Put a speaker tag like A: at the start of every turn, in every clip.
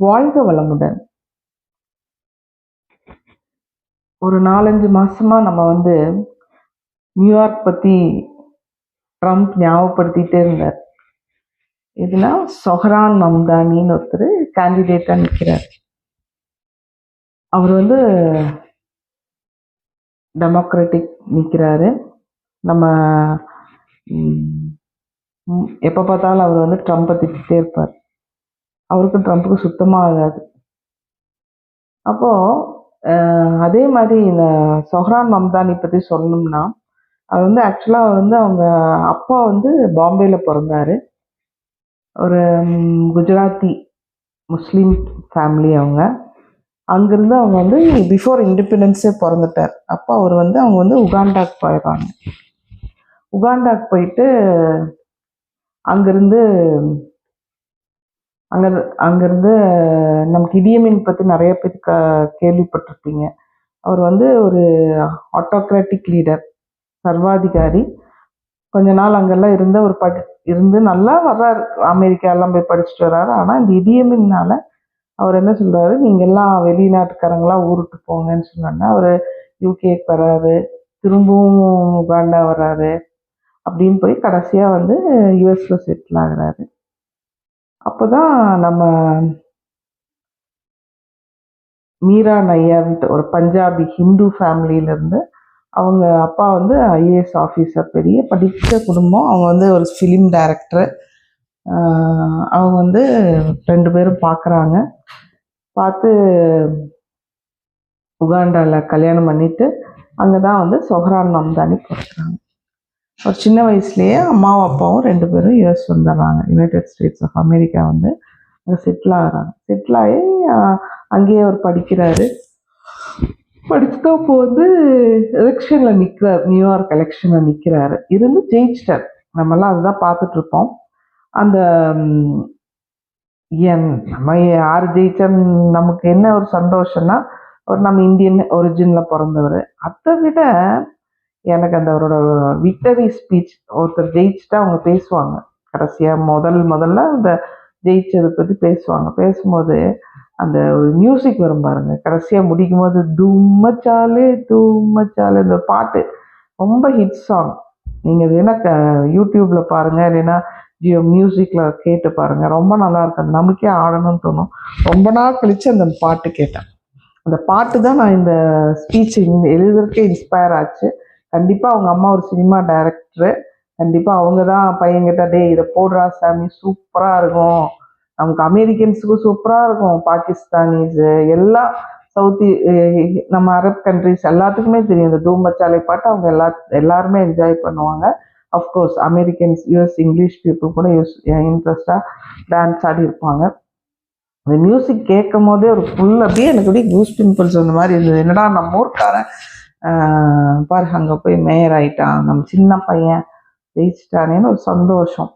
A: வாழ்க வளமுடன். ஒரு நாலஞ்சு மாசமா நம்ம வந்து நியூயார்க் பத்தி ட்ரம்ப் ஞாபகப்படுத்திட்டே இருந்தார். இதுனா சொஹரான் மம்தானின்னு ஒருத்தர் கேண்டிடேட்டாக நிற்கிறார் அவர் வந்து டெமோக்ராட்டிக் நிற்கிறாரு நம்ம எப்போ பார்த்தாலும் அவர் வந்து ட்ரம்ப்பை திட்டே இருப்பார். அவருக்கும் ட்ரம்ப்புக்கு சுத்தமாக ஆகாது. அப்போது அதே மாதிரி இந்த சொஹரான் மம்தானி பற்றி சொல்லணும்னா அவர் வந்து ஆக்சுவலாக வந்து அவங்க அப்பா வந்து பாம்பேயில் பிறந்தாரு. ஒரு குஜராத்தி முஸ்லீம் ஃபேமிலி அவங்க. அங்கேருந்து அவங்க வந்து பிஃபோர் இண்டிபெண்டன்ஸே பிறந்துட்டார். அப்போ அவர் வந்து அவங்க வந்து உகாண்டாக்கு போயிடுறாங்க உகாண்டாக்கு போயிட்டு அங்கேருந்து அங்க அங்கிருந்து நமக்கு இடியமின் பற்றி நிறைய பேர் க கேள்விப்பட்டிருப்பீங்க. அவர் வந்து ஒரு ஆட்டோக்ராட்டிக் லீடர் சர்வாதிகாரி. கொஞ்ச நாள் அங்கெல்லாம் இருந்த ஒரு படி இருந்து நல்லா வர்றாரு. அமெரிக்கா எல்லாம் போய் படிச்சுட்டு வர்றாரு. ஆனால் இந்த இடியமின்னால அவர் என்ன சொல்றாரு? நீங்கள் எல்லாம் வெளிநாட்டுக்காரங்களாம் ஊருக்கு போங்கன்னு சொன்னோன்னா அவர் யூகேக்கு வர்றாரு. திரும்பவும் உகாண்டா வர்றாரு. அப்படின்னு போய் கடைசியாக வந்து யூஎஸில் செட்டில் ஆகிறாரு. அப்போ தான் நம்ம மீரா நையார்ன்ட்டு ஒரு பஞ்சாபி ஹிந்து ஃபேமிலியிலேருந்து அவங்க அப்பா வந்து ஐஏஎஸ் ஆஃபீஸர் பெரிய படித்த குடும்பம். அவங்க வந்து ஒரு ஃபிலிம் டைரக்டர் அவங்க வந்து ரெண்டு பேரும் பார்க்குறாங்க பார்த்து உகாண்டாவில் கல்யாணம் பண்ணிவிட்டு அங்கே தான் வந்து சொஹரான் மம்தானி பிறக்கிறாங்க. ஒரு சின்ன வயசுலேயே அம்மாவும் அப்பாவும் ரெண்டு பேரும் யூஎஸ் வந்துடுறாங்க. யுனைடெட் ஸ்டேட்ஸ் ஆஃப் அமெரிக்கா வந்து அங்கே செட்டில் ஆகிறாங்க. செட்டில் ஆகி அங்கேயே அவர் படிக்கிறாரு. படிச்சுட்டு அப்போ வந்து எலெக்ஷனில் நிற்கிறார் நியூயார்க் எலெக்ஷனில் நிற்கிறாரு இருந்து ஜெயிச்சிட்டார். நம்மலாம் அதுதான் பார்த்துட்டு இருப்போம். அந்த என் நம்ம யார் ஜெயிச்சா நமக்கு என்ன ஒரு சந்தோஷம்னா ஒரு நம்ம இந்தியன் ஒரிஜினில் பிறந்தவர். அதை விட எனக்கு அந்த அவரோட விக்டரி ஸ்பீச் ஒருத்தர் ஜெயிச்சுட்டா அவங்க பேசுவாங்க. கடைசியாக முதல் முதல்ல அந்த ஜெயிச்சதை பற்றி பேசுவாங்க. பேசும்போது அந்த ஒரு மியூசிக் வரும் பாருங்க. கடைசியாக முடிக்கும் போது தும்மச்சாலே தும்மச்சாலே இந்த பாட்டு ரொம்ப ஹிட் சாங் நீங்கள் வேணா க யூடியூப்பில் பாருங்கள் இல்லைன்னா ஜியோ மியூசிக்கில் கேட்டு பாருங்கள் ரொம்ப நல்லா இருக்கு நமக்கே ஆடணும்னு தோணும். ரொம்ப நாள் கழித்து அந்த பாட்டு கேட்டேன். அந்த பாட்டு தான் நான் இந்த ஸ்பீச் எழுதுறதுக்கே இன்ஸ்பயர் ஆச்சு. கண்டிப்பாக அவங்க அம்மா ஒரு சினிமா டைரக்டரு கண்டிப்பாக அவங்க தான் பையன்கிட்ட டேய் இதை போடுறா சாமி. சூப்பராக இருக்கும். நமக்கு அமெரிக்கன்ஸுக்கும் சூப்பராக இருக்கும். பாகிஸ்தானிஸு எல்லாம் சவுத் நம்ம அரப் கண்ட்ரிஸ் எல்லாத்துக்குமே தெரியும். இந்த தூமச்சாலை பாட்டு அவங்க எல்லா எல்லாருமே என்ஜாய் பண்ணுவாங்க. Of course Americans US English people கூட யூஸ் இன்ட்ரெஸ்டாக டான்ஸ் ஆடி இருப்பாங்க. அந்த மியூசிக் கேட்கும் போதே ஒரு ஃபுல் அப்படியே எனக்கு அப்படியே கூஸ் பிம்பிள்ஸ் அந்த மாதிரி இருந்தது. என்னடா நம்ம ஊர்க்காரன்? பாரு அங்கே போய் மேயர் ஆயிட்டான். நம்ம சின்ன பையன் ஜெயிச்சிட்டானேன்னு ஒரு சந்தோஷம்.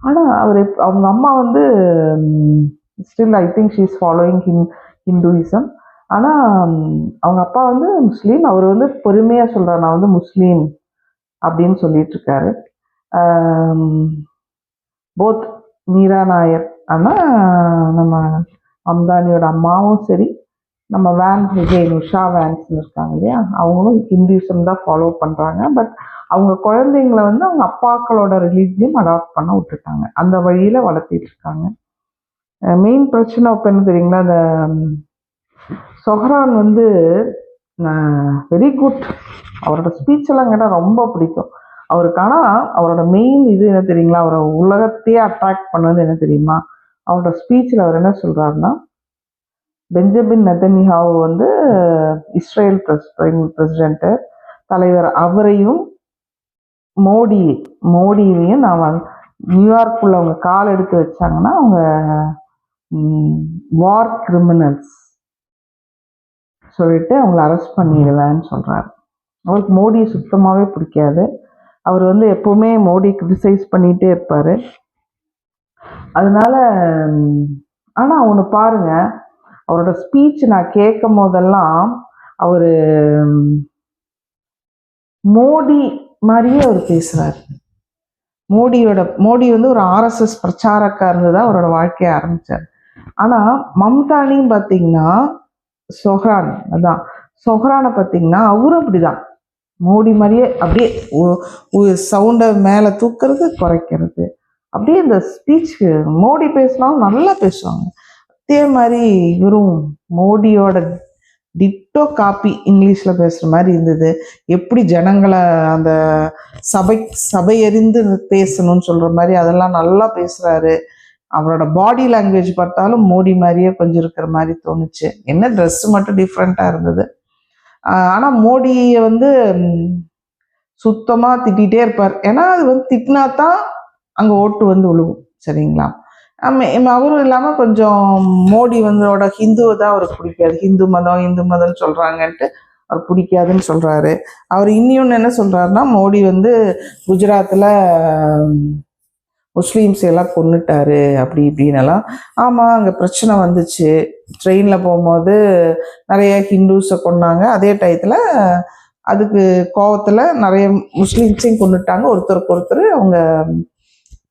A: ஆனால் அவர் அவங்க அம்மா வந்து still I think she is following hind Hinduism ஆனால் அவங்க அப்பா வந்து முஸ்லீம். அவர் வந்து பொறுமையாக சொல்கிறார் நான் வந்து முஸ்லீம் அப்படின்னு சொல்லிட்டு இருக்காரு போத் மீரா நாயர் ஆனால் நம்ம அம்தானியோட அம்மாவும் சரி நம்ம வேன் விஜய் உஷா வேன்ஸ் இருக்காங்க இல்லையா? அவங்களும் ஹிந்துசம் தான் ஃபாலோ பண்ணுறாங்க பட் அவங்க குழந்தைங்கள வந்து அவங்க அப்பாக்களோட ரிலீஜியம் அடாப்ட் பண்ண விட்டுட்டாங்க. அந்த வழியில் வளர்த்திட்டு இருக்காங்க. மெயின் பிரச்சனை இப்போ என்ன தெரியுங்களா? அந்த சொஹரான் வந்து வெரி குட் அவரோட ஸ்பீச் எல்லாம் கேட்டால் ரொம்ப பிடிக்கும். அவருக்கு ஆனால் அவரோட மெயின் இது என்ன தெரியுங்களா? அவரை உலகத்தையே அட்ராக்ட் பண்ணது என்ன தெரியுமா? அவரோட ஸ்பீச்சில் அவர் என்ன சொல்கிறாருன்னா பெஞ்சமின் நெதன்யாவு வந்து இஸ்ரேல் பிரஸ் பிரசிடென்ட் தலைவர் அவரையும் மோடி மோடியையும் நான் நியூயார்க்குள்ள அவங்க கால் எடுத்து வச்சாங்கன்னா அவங்க வார் கிரிமினல்ஸ் சொல்லிட்டு அவங்கள அரெஸ்ட் பண்ணிடலான்னு சொல்கிறார் அவருக்கு மோடியை சுத்தமாகவே பிடிக்காது. அவர் வந்து எப்போவுமே மோடி கிரிட்டிசைஸ் பண்ணிகிட்டே இருப்பார். அதனால் ஆனால் ஒன்று பாருங்க அவரோட ஸ்பீச் நான் கேட்கும் போதெல்லாம் அவர் மோடி மாதிரியே அவர் பேசுறாரு. மோடியோட மோடி வந்து ஒரு ஆர்எஸ்எஸ் பிரச்சாரக்காரர் தான் அவரோட வாழ்க்கையை ஆரம்பிச்சார். ஆனால் மம்தானியும் பார்த்தீங்கன்னா சொஹ்ரான் அதான். சொஹ்ரானை பார்த்தீங்கன்னா அவரும் அப்படிதான். மோடி மாதிரியே அப்படியே சவுண்டை மேலே தூக்குறது குறைக்கிறது. அப்படியே இந்த ஸ்பீச் மோடி பேசினாலும் நல்லா பேசுவாங்க. அதே மாதிரி இவரும் மோடியோட டிட்டோ காப்பி இங்கிலீஷில் பேசுகிற மாதிரி இருந்தது. எப்படி ஜனங்களை அந்த சபை சபையறிந்து பேசணும்னு சொல்கிற மாதிரி அதெல்லாம் நல்லா பேசுகிறாரு அவரோட பாடி லாங்குவேஜ் பார்த்தாலும் மோடி மாதிரியே கொஞ்சம் இருக்கிற மாதிரி தோணுச்சு. என்ன ட்ரெஸ் மட்டும் டிஃப்ரெண்ட்டாக இருந்தது. ஆனால் மோடியை வந்து சுத்தமாக திட்டிகிட்டே இருப்பார். ஏன்னா அது வந்து திட்டினா தான் அங்கே ஓட்டு வந்து விழுவும். சரிங்களா? அவரும் இல்லாமல் கொஞ்சம் மோடி வந்தோட ஹிந்துவை தான் அவருக்கு பிடிக்காது. ஹிந்து மதம் இந்து மதம்னு சொல்கிறாங்கன்ட்டு அவர் பிடிக்காதுன்னு சொல்கிறாரு அவர் இன்னொன்று என்ன சொல்கிறாருன்னா மோடி வந்து குஜராத்தில் முஸ்லீம்ஸ் எல்லாம் கொன்னுட்டாரு அப்படி இப்படின்னலாம் ஆமாம் அங்கே பிரச்சனை வந்துச்சு. ட்ரெயினில் போகும்போது நிறைய ஹிந்துஸை கொன்னாங்க. அதே டயத்தில் அதுக்கு கோவத்தில் நிறைய முஸ்லீம்ஸையும் கொன்னுட்டாங்க. ஒருத்தருக்கு ஒருத்தர் அவங்க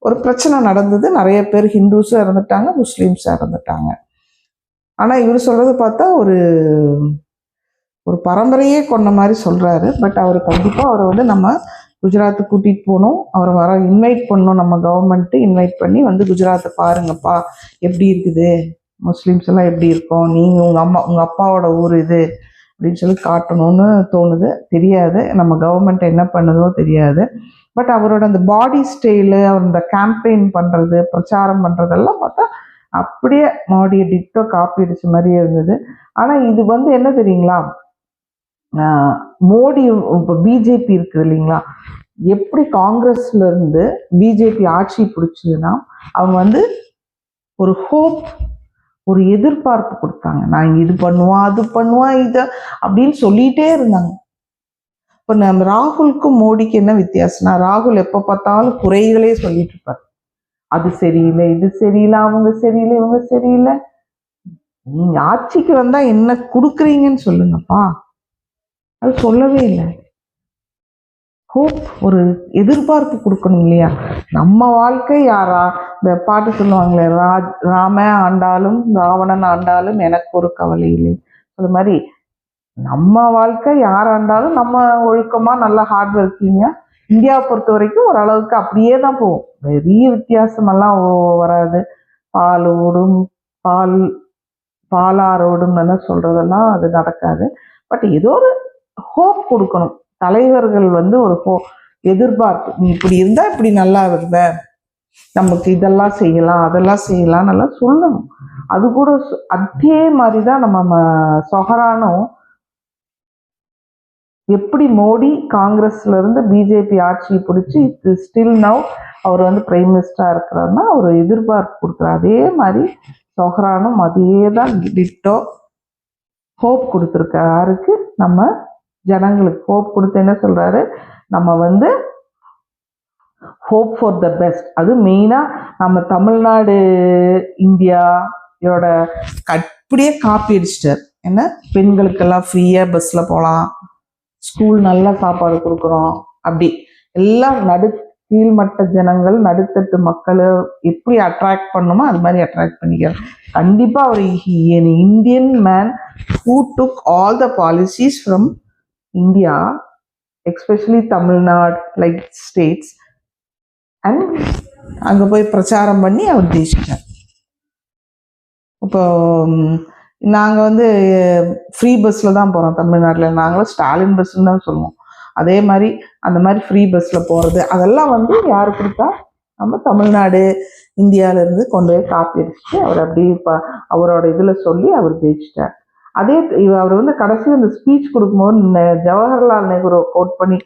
A: ஒரு பிரச்சனை நடந்தது. நிறைய பேர் ஹிந்துஸும் இறந்துட்டாங்க முஸ்லீம்ஸும் இறந்துட்டாங்க. ஆனால் இவர் சொல்கிறது பார்த்தா ஒரு ஒரு பரம்பரையே கொண்ட மாதிரி சொல்கிறாரு பட் அவர் கண்டிப்பாக அவரை வந்து நம்ம குஜராத்து கூட்டிகிட்டு போகணும். அவரை வர இன்வைட் பண்ணணும். நம்ம கவர்மெண்ட்டு இன்வைட் பண்ணி வந்து குஜராத்தை பாருங்கப்பா. எப்படி இருக்குது? முஸ்லீம்ஸ் எல்லாம் எப்படி இருக்கோம்? நீங்கள் உங்கள் அம்மா உங்கள் அப்பாவோட ஊர் இது அப்படின்னு சொல்லி காட்டணும்னு தோணுது. தெரியாது. நம்ம கவர்மெண்ட் என்ன பண்ணுதோ தெரியாது. பட் அவரோட அந்த பாடி ஸ்டைலு அவர் இந்த கேம்பெயின் பண்ணுறது பிரச்சாரம் பண்ணுறதெல்லாம் பார்த்தா அப்படியே மோடியை டிட்டோ காப்பி அடிச்ச மாதிரியே இருந்தது. ஆனால் இது வந்து என்ன தெரியுங்களா? மோடி இப்போ பிஜேபி இருக்குது இல்லைங்களா? எப்படி காங்கிரஸ்ல இருந்து பிஜேபி ஆட்சி பிடிச்சதுன்னா அவங்க வந்து ஒரு ஹோப் ஒரு எதிர்பார்ப்பு கொடுத்தாங்க. நான் இது பண்ணுவான் அது பண்ணுவான் இதை அப்படின்னு சொல்லிட்டே இருந்தாங்க. இப்போ நம்ம ராகுலுக்கும் மோடிக்கு என்ன வித்தியாசம்னா ராகுல் எப்போ பார்த்தாலும் குறைகளே சொல்லிட்டு இருப்பார். அது சரியில்லை இது சரியில்லை அவங்க சரியில்லை இவங்க சரியில்லை. நீங்க ஆட்சிக்கு வந்தா என்ன கொடுக்குறீங்கன்னு சொல்லுங்கப்பா. அது சொல்லவே இல்லை. ஹோப் ஒரு எதிர்பார்ப்பு கொடுக்கணும் இல்லையா? நம்ம வாழ்க்கை யாரா? இந்த பாட்டு சொல்லுவாங்களே ராஜ் ராம ஆண்டாலும் ராவணன் ஆண்டாலும் எனக்கு ஒரு கவலை இல்லை. அது மாதிரி நம்ம வாழ்க்கை யாராக இருந்தாலும் நம்ம ஒழுக்கமாக நல்லா ஹார்ட் ஒர்க்கிங்காக இந்தியாவை பொறுத்த வரைக்கும் ஓரளவுக்கு அப்படியே தான் போகும். பெரிய வித்தியாசமெல்லாம் வராது. பால் ஓடும் பால் பாலாரோடும் எல்லாம் சொல்கிறதெல்லாம் அது நடக்காது. பட் ஏதோ ஒரு ஹோப் கொடுக்கணும். தலைவர்கள் வந்து ஒரு ஹோ எதிர்பார்ப்பு. நீ இப்படி இருந்தால் இப்படி நல்லா இருந்த. நமக்கு இதெல்லாம் செய்யலாம் அதெல்லாம் செய்யலாம் நல்லா சொல்லணும். அது கூட அதே மாதிரி தான் நம்ம ம- சொஹரானும் எப்படி மோடி காங்கிரஸ்ல இருந்து பிஜேபி ஆட்சியை பிடிச்சி ஸ்டில் நவ் அவர் வந்து பிரைம் மினிஸ்டரா இருக்கிறாருன்னா அவர் எதிர்பார்ப்பு கொடுக்குறாரு. அதே மாதிரி சொஹரானும் அதே தான் டிட்டோ ஹோப் கொடுத்துருக்காருக்கு நம்ம ஜனங்களுக்கு ஹோப் கொடுத்து என்ன சொல்றாரு? நம்ம வந்து ஹோப் ஃபார் த பெஸ்ட் அது மெயினாக நம்ம தமிழ்நாடு இந்தியா இதோட அப்படியே காப்பி அடிச்சிட்டார். என்ன? பெண்களுக்கெல்லாம் ஃப்ரீயாக பஸ்ஸில் போகலாம் ஸ்கூல் நல்ல சாப்பாடு கொடுக்குறோம். அப்படி. எல்லாம் நடு கீழ்மட்ட ஜனங்கள் நடுத்தட்டு மக்களை எப்படி அட்ராக்ட் பண்ணுமோ அது மாதிரி அட்ராக்ட் பண்ணிக்கிறார் கண்டிப்பாக அவர் Indian man who took all the policies from India especially Tamil Nadu like states and அங்கே போய் பிரச்சாரம் பண்ணி அவர் ஜெயிச்சிட்டார். இப்போ நாங்கள் வந்து ஃப்ரீ பஸ்ஸில் தான் போகிறோம் தமிழ்நாட்டில். நாங்களும் ஸ்டாலின் பஸ்ஸுன்னு தான் சொல்லுவோம். அதே மாதிரி அந்த மாதிரி ஃப்ரீ பஸ்ஸில் போகிறது அதெல்லாம் வந்து யார் கொடுத்தா? நம்ம தமிழ்நாடு இந்தியாவிலேருந்து கொண்டு போய் காப்பி அடிச்சுட்டு அவர் அப்படியே இப்போ அவரோட இதில் சொல்லி அவர் ஜெயிச்சிட்டார். அதே அவர் வந்து கடைசி அந்த ஸ்பீச் கொடுக்கும்போது நெ- ஜவஹர்லால் நேரு கோட் பண்ணி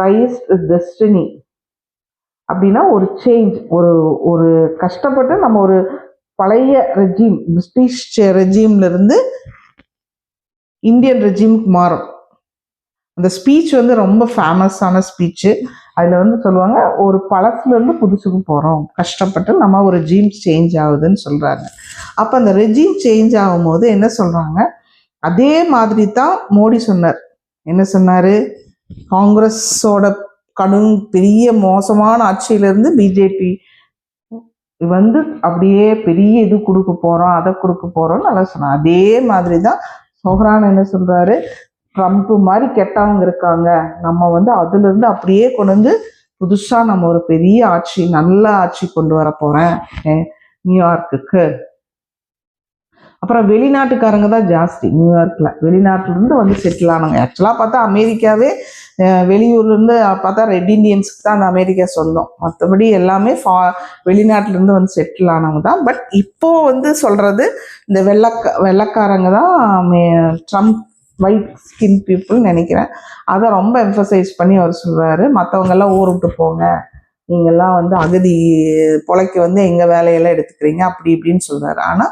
A: ட்ரைஸ் டெஸ்டினி அப்படின்னா ஒரு சேஞ்ச் ஒரு ஒரு கஷ்டப்பட்டு நம்ம ஒரு பழைய ரெஜிம் பிரிட்டிஷ் ரெஜிம்ல இருந்து இந்தியன் ரெஜிமுக்கு மாறும். அந்த ஸ்பீச் வந்து ரொம்ப ஃபேமஸான ஸ்பீச்சு அதில் வந்து சொல்லுவாங்க ஒரு பழசுல புதுசுக்கு போகிறோம் கஷ்டப்பட்டு நம்ம ஒரு ரெஜிம் சேஞ்ச் ஆகுதுன்னு சொல்கிறாங்க அப்போ அந்த ரெஜிம் சேஞ்ச் ஆகும்போது என்ன சொல்கிறாங்க அதே மாதிரி தான் மோடி சொன்னார். என்ன சொன்னார்? காங்கிரஸோட கடும் பெரிய மோசமான ஆட்சியிலேருந்து பிஜேபி வந்து அப்படியே பெரிய இது கொடுக்க போகிறோம் அதை கொடுக்க போகிறோம்னு நல்லா சொன்னான் அதே மாதிரி தான் சொஹரான் என்ன சொல்கிறாரு ட்ரம்ப்பு மாதிரி கெட்டவங்க இருக்காங்க. நம்ம வந்து அதுலேருந்து அப்படியே கொண்டு வந்து புதுசாக நம்ம ஒரு பெரிய ஆட்சி நல்ல ஆட்சி கொண்டு வர போகிறேன் நியூயார்க்குக்கு. அப்புறம் வெளிநாட்டுக்காரங்க தான் ஜாஸ்தி நியூயார்க்கில் வெளிநாட்டிலேருந்து வந்து செட்டில் ஆனாங்க ஆக்சுவலாக பார்த்தா அமெரிக்காவே வெளியூர்லேருந்து பார்த்தா ரெட் இண்டியன்ஸ்க்கு தான் அந்த அமெரிக்கா சொந்தம். மற்றபடி எல்லாமே ஃபா வெளிநாட்டிலேருந்து வந்து செட்டில் ஆனவங்க தான். பட் இப்போது வந்து சொல்கிறது இந்த வெள்ளக்க வெள்ளக்காரங்க தான் மே- ட்ரம்ப் ஒயிட் ஸ்கின் பீப்புள் நினைக்கிறேன். அதை ரொம்ப எம்ஃபசைஸ் பண்ணி அவர் சொல்றாரு. மற்றவங்கெல்லாம் ஊர் விட்டு போங்க. நீங்கள்லாம் வந்து அகதி பொழைக்க வந்து எங்கள் வேலையெல்லாம் எடுத்துக்கிறீங்க? அப்படி இப்படின்னு சொல்கிறார் ஆனால்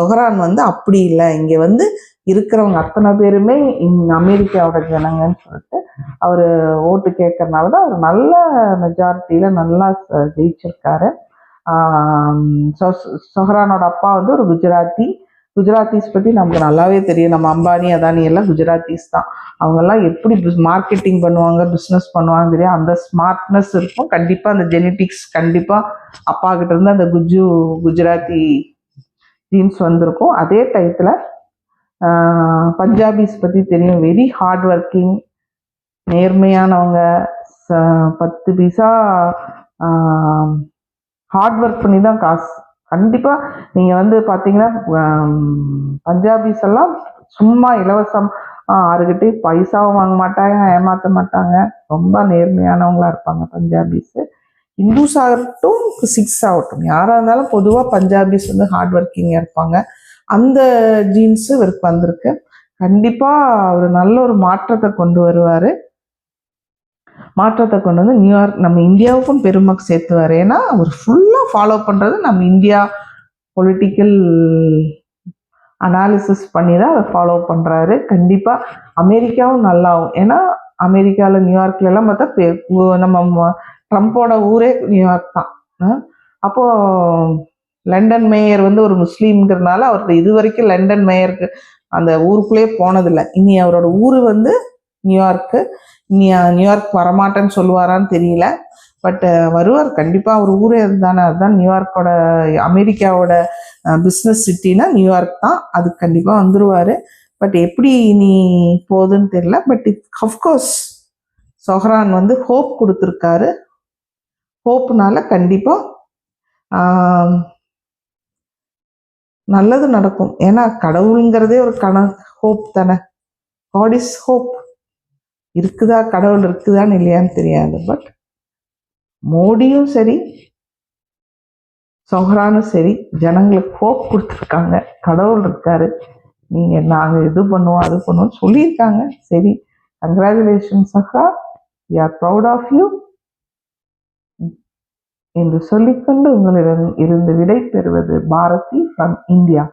A: சொஹரான் வந்து அப்படி இல்லை. இங்கே வந்து இருக்கிறவங்க அத்தனை பேருமே அமெரிக்காவோட ஜனங்கன்னு சொல்லிட்டு அவர் ஓட்டு கேட்கறனால தான் அவர் நல்ல மெஜாரிட்டியில் நல்லா ஜெயிச்சிருக்காரு. சொ- சொஹரானோட அப்பா வந்து ஒரு குஜராத்தி. குஜராத்திஸ் பற்றி நமக்கு நல்லாவே தெரியும். நம்ம அம்பானி அதானி எல்லாம் குஜராத்திஸ் தான். அவங்கெல்லாம் எப்படி மார்க்கெட்டிங் பண்ணுவாங்க பிஸ்னஸ் பண்ணுவாங்க தெரியும் அந்த ஸ்மார்ட்னஸ் இருக்கும். கண்டிப்பாக அந்த ஜெனட்டிக்ஸ் கண்டிப்பாக அப்பா கிட்டேருந்து அந்த குஜு குஜராத்தி ஜீன்ஸ் வந்திருக்கும். அதே டயத்துல பஞ்சாபிஸ் பற்றி தெரியும். வெரி ஹார்ட் ஒர்க்கிங் நேர்மையானவங்க ச- பத்து பைசா ஹார்ட் ஒர்க் பண்ணி தான் காசு. கண்டிப்பாக நீங்கள் வந்து பார்த்தீங்கன்னா பஞ்சாபீஸ் பஞ்சாபிஸ் எல்லாம் சும்மா இலவசம். யாருக்கிட்டே பைசாவும் வாங்க மாட்டாங்க ஏமாத்த மாட்டாங்க. ரொம்ப நேர்மையானவங்களாக இருப்பாங்க பஞ்சாபீஸு. இந்துஸ் ஆகட்டும் சிக்ஸ் ஆகட்டும் யாராக இருந்தாலும் பொதுவாக பஞ்சாபிஸ் வந்து ஹார்ட் ஒர்க்கிங்கா இருப்பாங்க. அந்த ஜீன்ஸு இவருக்கு வந்திருக்கு. கண்டிப்பாக அவர் நல்ல ஒரு மாற்றத்தை கொண்டு வருவார். மாற்றத்தை கொண்டு வந்து நியூயார்க் நம்ம இந்தியாவுக்கும் பெருமை சேர்த்துவார் ஏன்னா அவர் ஃபுல்லாக ஃபாலோ பண்ணுறது நம்ம இந்தியா பொலிட்டிக்கல் அனாலிசிஸ் பண்ணி தான் அதை ஃபாலோ பண்ணுறாரு கண்டிப்பாக அமெரிக்காவும் நல்லாவும். ஏன்னா அமெரிக்காவில் நியூயார்க்ல எல்லாம் பார்த்தா பெ- நம்ம ம- ட்ரம்ப்போட ஊரே நியூயார்க் தான். அப்போது லண்டன் மேயர் வந்து ஒரு முஸ்லீம்ங்கிறதுனால அவருக்கு இது வரைக்கும் லண்டன் மேயருக்கு அந்த ஊருக்குள்ளேயே போனதில்லை. இனி அவரோட ஊர் வந்து நியூயார்க்கு நியூயார்க் வரமாட்டேன்னு சொல்லுவாரான்னு தெரியல. பட் வருவார். கண்டிப்பாக அவர் ஊரே இருந்தானே அதுதான் நியூயார்க்கோட அமெரிக்காவோட பிஸ்னஸ் சிட்டினா நியூயார்க் தான். அது கண்டிப்பாக வந்துடுவார் பட் எப்படி இனி போகுதுன்னு தெரியல. பட் இட் அஃப்கோர்ஸ் சொஹரான் வந்து ஹோப் கொடுத்துருக்காரு. ஹோப்னால கண்டிப்பாக நல்லது நடக்கும். ஏன்னா கடவுளுங்கிறதே ஒரு கண ஹோப் தானே. காட் இஸ் ஹோப் இருக்குதா கடவுள் இருக்குதான்னு இல்லையான்னு தெரியாது. பட் மோடியும் சரி சொஹரானும் சரி ஜனங்களுக்கு ஹோப் கொடுத்துருக்காங்க. கடவுள் இருக்காரு. நீங்கள் நாங்கள் இது பண்ணுவோம் அது பண்ணுவோம் சொல்லியிருக்காங்க. சரி congratulation Saha we are proud of you என்று சொல்லிக்கொண்டு உங்களிடம் இருந்து விடை பெறுவது பாரதி ஃப்ரம் இந்தியா